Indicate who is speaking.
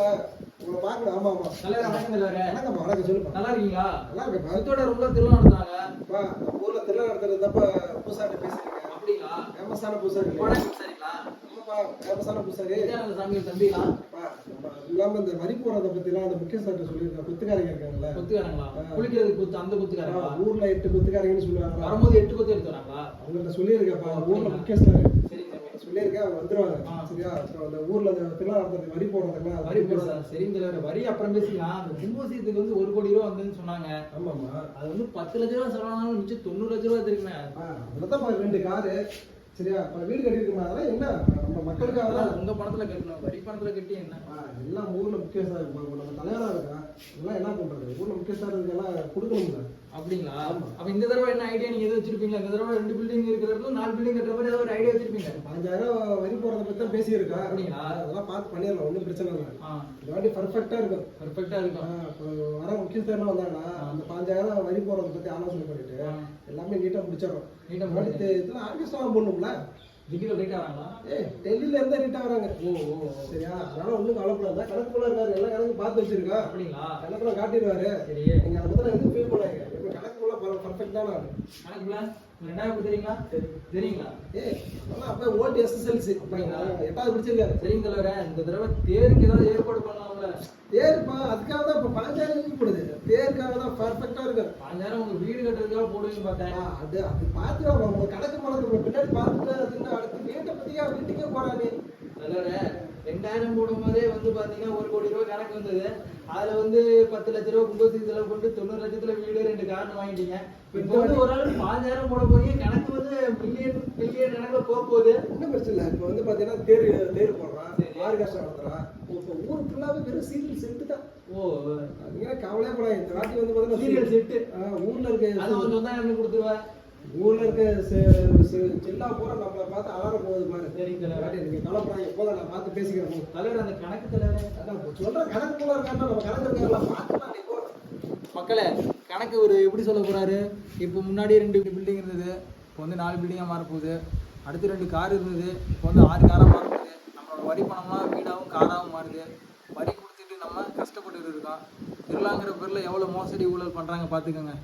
Speaker 1: உங்களை பார்க்கணும். ஆமா ஆமா.
Speaker 2: தலைவர் வணக்கம் தலைவரே
Speaker 1: வணக்கம் வணக்கம். சொல்லுப்பா.
Speaker 2: நல்லா இருக்கீங்களா?
Speaker 1: நல்லா இருக்கேப்பா
Speaker 2: சுத்தோட ரொம்ப திருவிழா நடத்துறாங்க
Speaker 1: அப்பா நம்ம ஊர்ல திருவிழா நடத்துறதப்ப பூசாரி பேசுறீங்க
Speaker 2: அப்படிங்களா?
Speaker 1: ஃபேமஸான பூசாரி?
Speaker 2: சரிங்களா
Speaker 1: ஆமாப்பா ஃபேமஸான பூசாரி.
Speaker 2: சாமி தம்பிங்களா
Speaker 1: இல்லாம இந்த வரி போறத பத்திலாம் அந்த முக்கிய சார்ட்ட சொல்லியிருக்கேன் குத்துக்காரங்க இருக்காங்கல்ல.
Speaker 2: குத்துக்காரங்களா? குளிக்கிறதுக்கு குத்து அந்த குத்துக்காரங்களா?
Speaker 1: ஊர்ல எட்டு குத்துக்காரங்கன்னு சொல்லுவாங்க.
Speaker 2: வரும்போது எட்டு குத்து எடுத்துறாங்களா
Speaker 1: அவங்கள்ட்ட சொல்லியிருக்கேன்ப்பா ஊர்ல முக்கியஸ்தர்
Speaker 2: சரி.
Speaker 1: அவங்க வந்துருவாங்க. சரியா? அந்த ஊர்ல திருவிழா நடத்துறதுக்கு வரி போடுறதுக்குலாம்
Speaker 2: வரி போடுறதா சரிங்க வரி அப்புறம் பேசிக்கலாம். அந்த கும்பாசியத்துக்கு வந்து ஒரு கோடி ரூபா வந்ததுன்னு சொன்னாங்க.
Speaker 1: ஆமாம்மா.
Speaker 2: அது வந்து பத்து லட்ச ரூபா செலவானாலும் மிச்சம் தொண்ணூறு லட்ச ரூபா இருக்குமே
Speaker 1: அதுலதான் ரெண்டு காரு. சரியா? இப்ப வீடு கட்டிருக்கோம் அதெல்லாம் என்ன? நம்ம மக்களுக்காக தான்.
Speaker 2: உங்க பணத்துல கட்டணும் வரி பணத்துல கட்டி என்ன?
Speaker 1: எல்லாம் ஊர்ல முக்கியஸ்தா இருப்பாங்க நம்ம தலைவரா இருக்கா? எல்லாம் என்ன பண்றது? ஊர்ல முக்கியஸ்தா எல்லாம் கொடுக்கணும்ல.
Speaker 2: அப்படிங்களா. அப்ப இந்த தடவை என்ன ஐடியா நீங்க எது வச்சிருப்பீங்க இந்த தடவை ரெண்டு பில்டிங் இருக்கிற இடத்துல நாலு பில்டிங் கட்டுற மாதிரி ஏதாவது ஒரு ஐடியா வச்சிருப்பீங்க
Speaker 1: பாஞ்சாயிரம் வரி போறத பத்தி தான் பேசியிருக்கா?
Speaker 2: அப்படிங்களா?
Speaker 1: அதெல்லாம் பார்த்து பண்ணிடலாம் ஒன்றும் பிரச்சனை இல்லை. இந்த வாட்டி பர்ஃபெக்டா இருக்கும்.
Speaker 2: பர்ஃபெக்டா இருக்கும்.
Speaker 1: வர முக்கியஸ்தர்லாம் வந்தாங்கன்னா அந்த பாஞ்சாயிரம் வரி போறத பத்தி ஆலோசனை பண்ணிட்டு. எல்லாமே நீட்டா முடிச்சிடறோம்.
Speaker 2: நீட்டா
Speaker 1: இதெல்லாம் ஆர்கெஸ்ட்ரா போடணும்ல?
Speaker 2: டிகிரி லேட் ஆகிறாங்களா
Speaker 1: ஏய் டெல்லியில இருந்தா நீட்டா வராங்க.
Speaker 2: ஓ ஓ.
Speaker 1: சரியா? அதனால ஒண்ணும் கவலைப்படாத. கணக்கு போல இருக்காரு. எல்லாம் கணக்கு பார்த்து வச்சிருக்கா.
Speaker 2: அப்படிங்களா?
Speaker 1: கணக்குல காட்டிடுவாரு.
Speaker 2: சரி.
Speaker 1: நீங்க அதை பத்தி எதுவும் ஃபீல் பண்ணாங்க இப்ப கணக்கு போல பர்ஃபெக்டான
Speaker 2: கணக்குல ரெண்டாயிரம் தெரியுங்களா? தெரியுங்களா?
Speaker 1: ஏய் அதெல்லாம் அப்ப ஓட்டு எஸ்எஸ்எல்சி
Speaker 2: அப்படிங்களா?
Speaker 1: எட்டாவது படிச்சிருக்காரு.
Speaker 2: சரிங்க தலைவரே இந்த தடவை தேருக்கு ஏதாவது ஏற்பாடு பண்ணலாம்ல.
Speaker 1: தேர்ப்பா அதுக்காக தான் இப்ப பாஞ்சாயிரம் போடுது தேருக்காக தான் பர்ஃபெக்டா இருக்கு
Speaker 2: பாஞ்சாயிரம் உங்க வீடு போடுவீங்க பார்த்தேன்
Speaker 1: அது அது கணக்கு மணக்கு பின்னாடி பார்த்துட்டு அது என்ன அடுத்து வீட்டை பத்தியா வீட்டுக்கே போறானே
Speaker 2: தலைவரே ரெண்டாயிரம் போடும் போதே வந்து பாத்தீங்கன்னா ஒரு கோடி ரூபாய் கணக்கு வந்தது. அதுல வந்து பத்து லட்ச ரூபாய் கும்பசி செலவு போட்டு தொண்ணூறு லட்சத்துல வீடு ரெண்டு கார் வாங்கிட்டீங்க. இப்போ வந்து ஒரு ஆள் பாஞ்சாயிரம் போட போய் கணக்கு வந்து மில்லியன் மில்லியன் கணக்குல போக போகுது.
Speaker 1: ஒன்றும் பிரச்சனை இல்லை. இப்போ வந்து பார்த்தீங்கன்னா தேர் தேர் போடுறான். ஆர்கெஸ்ட்ரா நடத்துறான். இப்போ ஊர் ஃபுல்லாகவே வெறும் சீரியல் செட்டு தான்.
Speaker 2: ஓ
Speaker 1: அதுங்க கவலையே படாது இந்த வாட்டி வந்து பார்த்தீங்கன்னா
Speaker 2: சீரியல் செட்டு
Speaker 1: ஊர்ல இருக்க
Speaker 2: அது கொஞ்சம் தான் எனக்கு கொடுத்துருவேன்
Speaker 1: ஊர்ல இருக்க செல்லா பூரா நம்மளை பார்த்து அலற போகுது பாரு.
Speaker 2: சரிங்க தலைவர்.
Speaker 1: வாட்டி நீங்க கவலைப்படாங்க போதும் நான் பார்த்து பேசிக்கிறேன்.
Speaker 2: தலைவர் அந்த கணக்கு தலைவர்.
Speaker 1: அதான் இப்போ சொல்ற கணக்கு போல இருக்காங்க நம்ம கணக்கு இருக்காங்களா பார்த்துக்கலாம் நீ போ.
Speaker 2: மக்களே கணக்கு ஒரு எப்படி சொல்ல போறாரு? இப்போ முன்னாடி ரெண்டு பில்டிங் இருந்தது. இப்போ வந்து நாலு பில்டிங்காக மாறப்போகுது. அடுத்து ரெண்டு கார் இருந்தது. இப்போ வந்து ஆறு காராக மாறப்போகுது நம்மளோட வரி பணம்லாம் வீடாகவும் காராகவும் மாறுது. வரி கொடுத்துட்டு நம்ம கஷ்டப்பட்டுட்டு இருக்கோம். திருவிழாங்கிற பேரில் எவ்வளோ மோசடி ஊழல் பண்ணுறாங்க பார்த்துக்கோங்க